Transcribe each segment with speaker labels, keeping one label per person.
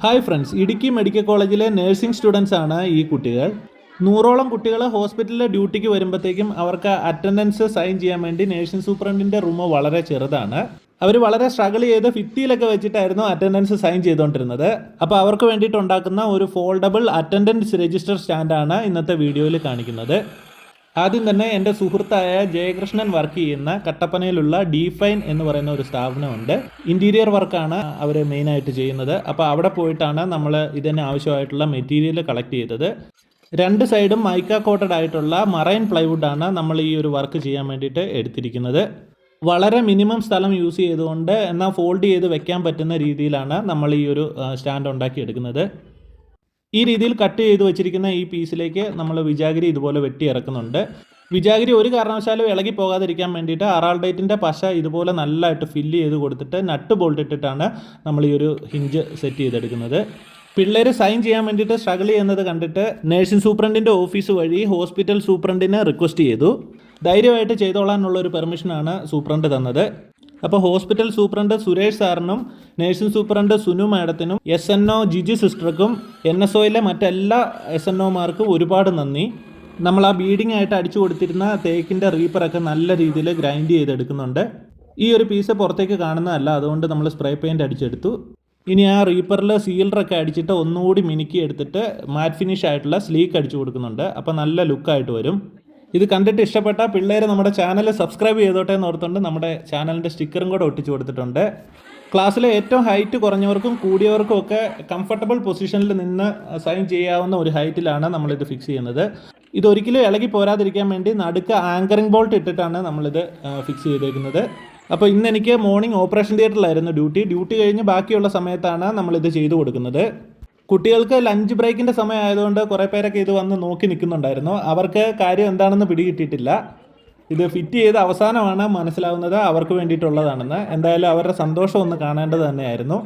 Speaker 1: Hi friends Idukki medical കോളേജിലെ nursing students ആണ് ഈ കുട്ടികൾ. നൂറോളം കുട്ടികൾ ഹോസ്പിറ്റലിലെ ഡ്യൂട്ടിക്ക് വരുമ്പോഴത്തേക്കും അവർക്ക് അറ്റൻഡൻസ് സൈൻ ചെയ്യാൻ വേണ്ടി നഴ്സിംഗ് സൂപ്രണ്ടിന്റെ റൂം വളരെ ചെറുതാണ്. അവർ വളരെ സ്ട്രഗിൾ ചെയ്ത് ഫിഫ്റ്റിയിലൊക്കെ വെച്ചിട്ടായിരുന്നു അറ്റൻഡൻസ് സൈൻ ചെയ്തുകൊണ്ടിരുന്നത് അപ്പോൾ അവർക്ക് വേണ്ടിയിട്ട് ഉണ്ടാക്കുന്ന ഒരു ഫോൾഡബിൾ അറ്റൻഡൻസ് രജിസ്റ്റർ സ്റ്റാൻഡാണ് ഇന്നത്തെ വീഡിയോയിൽ കാണിക്കുന്നത്. ആദ്യം തന്നെ എന്റെ സുഹൃത്തായ ജയകൃഷ്ണൻ വർക്ക് ചെയ്യുന്ന കട്ടപ്പനയിലുള്ള ഡിഫൈൻ എന്ന് പറയുന്ന ഒരു സ്ഥാപനമുണ്ട്. ഇന്റീരിയർ വർക്കാണ് അവർ മെയിനായിട്ട് ചെയ്യുന്നത്. അപ്പോൾ അവിടെ പോയിട്ടാണ് നമ്മൾ ഇതിന് ആവശ്യമായിട്ടുള്ള മെറ്റീരിയൽ കളക്ട് ചെയ്തത്. രണ്ട് സൈഡും മൈക്ക കോട്ടഡ് ആയിട്ടുള്ള മറൈൻ പ്ലൈവുഡാണ് നമ്മൾ ഈ ഒരു വർക്ക് ചെയ്യാൻ വേണ്ടിയിട്ട് എടുത്തിരിക്കുന്നത്. വളരെ മിനിമം സ്ഥലം യൂസ് ചെയ്തുകൊണ്ട് എന്നാൽ ഫോൾഡ് ചെയ്ത് വെക്കാൻ പറ്റുന്ന രീതിയിലാണ് നമ്മൾ ഈ ഒരു സ്റ്റാൻഡ് ഉണ്ടാക്കി എടുക്കുന്നത് ഈ രീതിയിൽ കട്ട് ചെയ്ത് വെച്ചിരിക്കുന്ന ഈ പീസിലേക്ക് നമ്മൾ വിജാഗിരി ഇതുപോലെ വെട്ടി ഇറക്കുന്നുണ്ട്. വിജാഗിരി ഒരു കാരണവശാലും ഇളകി പോകാതിരിക്കാൻ വേണ്ടിയിട്ട് അറാൾഡേറ്റിന്റെ പശ ഇതുപോലെ നല്ലതായിട്ട് ഫില്ല് ചെയ്ത് കൊടുത്തിട്ട് നട്ട് ബോൾട്ട് ഇട്ടിട്ടാണ് നമ്മൾ ഈ ഒരു ഹിഞ്ച് സെറ്റ് ചെയ്തെടുക്കുന്നത്. പിള്ളേർ സൈൻ ചെയ്യാൻ വേണ്ടിയിട്ട് സ്ട്രഗിൾ ചെയ്യുന്നത് കണ്ടിട്ട് നേഴ്സിംഗ് സൂപ്രണ്ടിന്റെ ഓഫീസ് വഴി ഹോസ്പിറ്റൽ സൂപ്രണ്ടിനെ റിക്വസ്റ്റ് ചെയ്തു. ധൈര്യമായിട്ട് ചെയ്തോളാനുള്ള ഒരു പെർമിഷനാണ് സൂപ്രണ്ട് തന്നത്. അപ്പോൾ ഹോസ്പിറ്റൽ സൂപ്രണ്ട് സുരേഷ് സാറിനും നേഴ്സിംഗ് സൂപ്രണ്ട് സുനു മാഡത്തിനും എസ് എൻ ഒ ജിജി സിസ്റ്റർക്കും എൻ എസ് ഒയിലെ മറ്റെല്ലാ എസ് എൻ ഒമാർക്കും ഒരുപാട് നന്ദി. നമ്മൾ ആ ബീഡിംഗ് ആയിട്ട് അടിച്ചു കൊടുത്തിരുന്ന തേക്കിന്റെ റീപ്പറൊക്കെ നല്ല രീതിയിൽ ഗ്രൈൻഡ് ചെയ്തെടുക്കുന്നുണ്ട്. ഈ ഒരു പീസ് പുറത്തേക്ക് കാണുന്നതല്ല അതുകൊണ്ട് നമ്മൾ സ്പ്രേ പെയിന്റ് അടിച്ചെടുത്തു. ഇനി ആ റീപ്പറിൽ സീലറൊക്കെ അടിച്ചിട്ട് ഒന്നുകൂടി മിനുക്കി എടുത്തിട്ട് മാറ്റ് ഫിനിഷ് ആയിട്ടുള്ള സ്ലീക്ക് അടിച്ചു കൊടുക്കുന്നുണ്ട്. അപ്പോൾ നല്ല ലുക്കായിട്ട് വരും. ഇത് കണ്ടിട്ട് ഇഷ്ടപ്പെട്ട പിള്ളേർ നമ്മുടെ ചാനൽ സബ്സ്ക്രൈബ് ചെയ്തോട്ടെ എന്ന് ഓർത്തുകൊണ്ട് നമ്മുടെ ചാനലിന്റെ സ്റ്റിക്കറും കൂടെ ഒട്ടിച്ചു കൊടുത്തിട്ടുണ്ട്. ക്ലാസ്സിലെ ഏറ്റവും ഹൈറ്റ് കുറഞ്ഞവർക്കും കൂടിയവർക്കും ഒക്കെ കംഫർട്ടബിൾ പൊസിഷനിൽ നിന്ന് സൈൻ ചെയ്യാവുന്ന ഒരു ഹൈറ്റിലാണ് നമ്മളിത് ഫിക്സ് ചെയ്യുന്നത്. ഇതൊരിക്കലും ഇളകി പോരാതിരിക്കാൻ വേണ്ടി നടുക്ക് ആങ്കറിംഗ് ബോൾട്ട് ഇട്ടിട്ടാണ് നമ്മളിത് ഫിക്സ് ചെയ്തേക്കുന്നത്. അപ്പോൾ ഇന്ന് എനിക്ക് മോർണിംഗ് ഓപ്പറേഷൻ തിയേറ്ററിലായിരുന്നു ഡ്യൂട്ടി ഡ്യൂട്ടി കഴിഞ്ഞ് ബാക്കിയുള്ള സമയത്താണ് നമ്മളിത് ചെയ്തു കൊടുക്കുന്നത്. കുട്ടികൾക്ക് ലഞ്ച് ബ്രേക്കിന്റെ സമയമായതുകൊണ്ട് കുറേ പേരൊക്കെ ഇത് വന്ന് നോക്കി നിൽക്കുന്നുണ്ടായിരുന്നു. അവർക്ക് കാര്യം എന്താണെന്ന് പിടികിട്ടിയിട്ടില്ല. ഇത് ഫിറ്റ് ചെയ്ത് അവസാനമാണ് മനസ്സിലാവുന്നത് അവർക്ക് വേണ്ടിയിട്ടുള്ളതാണെന്ന്. എന്തായാലും അവരുടെ സന്തോഷം ഒന്ന് കാണേണ്ടത് തന്നെയായിരുന്നു.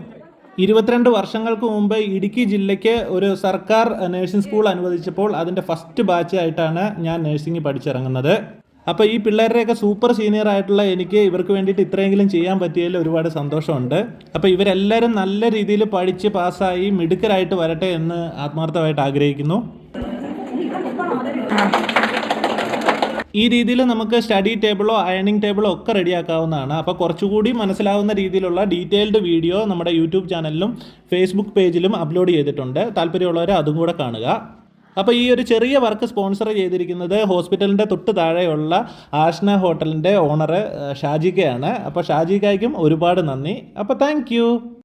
Speaker 1: ഇരുപത്തിരണ്ട് വർഷങ്ങൾക്ക് മുമ്പ് ഇടുക്കി ജില്ലയ്ക്ക് ഒരു സർക്കാർ നഴ്സിംഗ് സ്കൂൾ അനുവദിച്ചപ്പോൾ അതിന്റെ ഫസ്റ്റ് ബാച്ച് ആയിട്ടാണ് ഞാൻ നഴ്സിംഗ് പഠിച്ചിറങ്ങുന്നത്. അപ്പോൾ ഈ പിള്ളേരുടെയൊക്കെ സൂപ്പർ സീനിയർ ആയിട്ടുള്ള എനിക്ക് ഇവർക്ക് വേണ്ടിയിട്ട് ഇത്രയെങ്കിലും ചെയ്യാൻ പറ്റിയതിൽ ഒരുപാട് സന്തോഷമുണ്ട്. അപ്പോൾ ഇവരെല്ലാവരും നല്ല രീതിയിൽ പഠിച്ച് പാസ്സായി മിടുക്കരായിട്ട് വരട്ടെ എന്ന് ആത്മാർത്ഥമായിട്ട് ആഗ്രഹിക്കുന്നു. ഈ രീതിയിൽ നമുക്ക് സ്റ്റഡി ടേബിളോ അയണിംഗ് ടേബിളോ ഒക്കെ റെഡിയാക്കാവുന്നതാണ്. അപ്പോൾ കുറച്ചുകൂടി മനസ്സിലാവുന്ന രീതിയിലുള്ള ഡീറ്റെയിൽഡ് വീഡിയോ നമ്മുടെ യൂട്യൂബ് ചാനലിലും ഫേസ്ബുക്ക് പേജിലും അപ്ലോഡ് ചെയ്തിട്ടുണ്ട്. താല്പര്യമുള്ളവർ അതും കൂടെ കാണുക. അപ്പോൾ ഈ ഒരു ചെറിയ വർക്ക് സ്പോൺസർ ചെയ്തിരിക്കുന്നത് ഹോസ്പിറ്റലിന്റെ തൊട്ട് താഴെയുള്ള ആഷ്ന ഹോട്ടലിന്റെ ഓണർ ഷാജിക്കയാണ്. അപ്പോൾ ഷാജിക്കായ്ക്കും ഒരുപാട് നന്ദി. അപ്പോൾ താങ്ക്